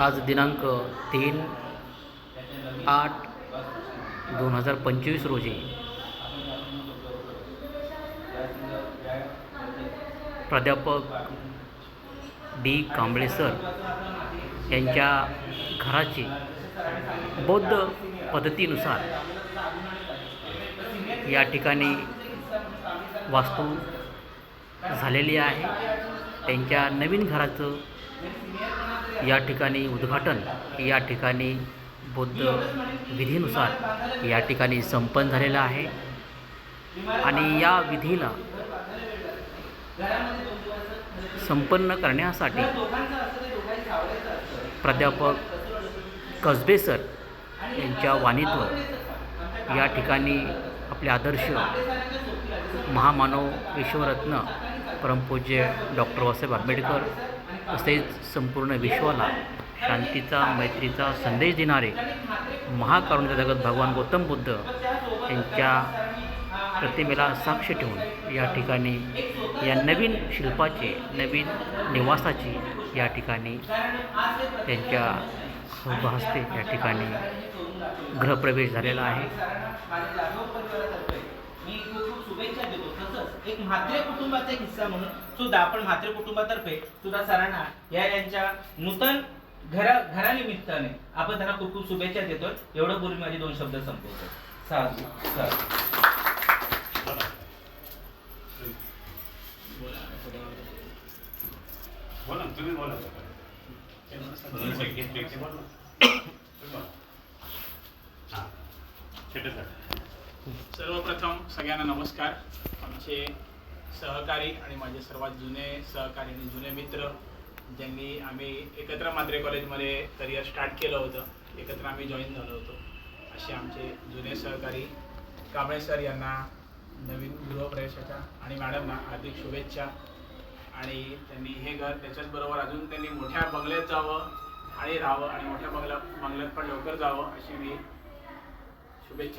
आज दिनांक तीन आठ दोन हजार पंचवीस रोजी प्राध्यापक डी कांबळे सर यांच्या घराची बौद्ध पद्धतीनुसार या ठिकाणी वास्तू झालेली आहे. त्यांच्या नवीन घराचं या ठिकाणी उद्घाटन या ठिकाणी बौद्ध विधीनुसार या ठिकाणी संपन्न झालेलं आहे. आणि या विधीला संपन्न करण्यासाठी प्राध्यापक कसबे सर यांच्या वाणीत्व या ठिकाणी आपले आदर्श महामानव विश्वरत्न परमपूज्य डॉक्टर बाबासाहेब आंबेडकर तसेच संपूर्ण विश्वाला शांतीचा मैत्रीचा संदेश देणारे महाकारुण्य जगत भगवान गौतम बुद्ध यांच्या प्रतिमेला साक्ष ठेवून या ठिकाणी या नवीन शिल्पाची नवीन निवासाची या ठिकाणी त्यांच्या हस्ते या ठिकाणी गृहप्रवेश झालेला आहे. मी खूप खूप शुभेच्छा देतो. तसंच एक म्हात्रे कुटुंबाचा एक हिस्सा म्हणून सुद्धा आपण म्हात्रे कुटुंबातर्फे सुद्धा सरांना या यांच्या नूतन घरा घरानिमित्ताने आपण त्यांना खूप खूप शुभेच्छा देतोय एवढं बोलून माझे दोन शब्द संपवतो. साधू सर बोला सर्वप्रथम सगळ्यांना नमस्कार. आमचे सहकारी आणि माझे सर्वात जुने सहकारी आणि जुने मित्र ज्यांनी आम्ही एकत्र मात्रे कॉलेजमध्ये करिअर स्टार्ट केलं होतं एकत्र आम्ही जॉईन झालो होतो. असे आमचे जुने सहकारी कांबळे सर यांना नवीन गृहप्रवेशाच्या आणि मॅडमना हार्दिक शुभेच्छा. आणि त्यांनी हे घर त्याच्याचबरोबर अजून त्यांनी मोठ्या बंगल्यात जावं आणि राहावं आणि मोठ्या बंगला बंगल्यात पण लवकर जावं अशी मी शुभेच्छा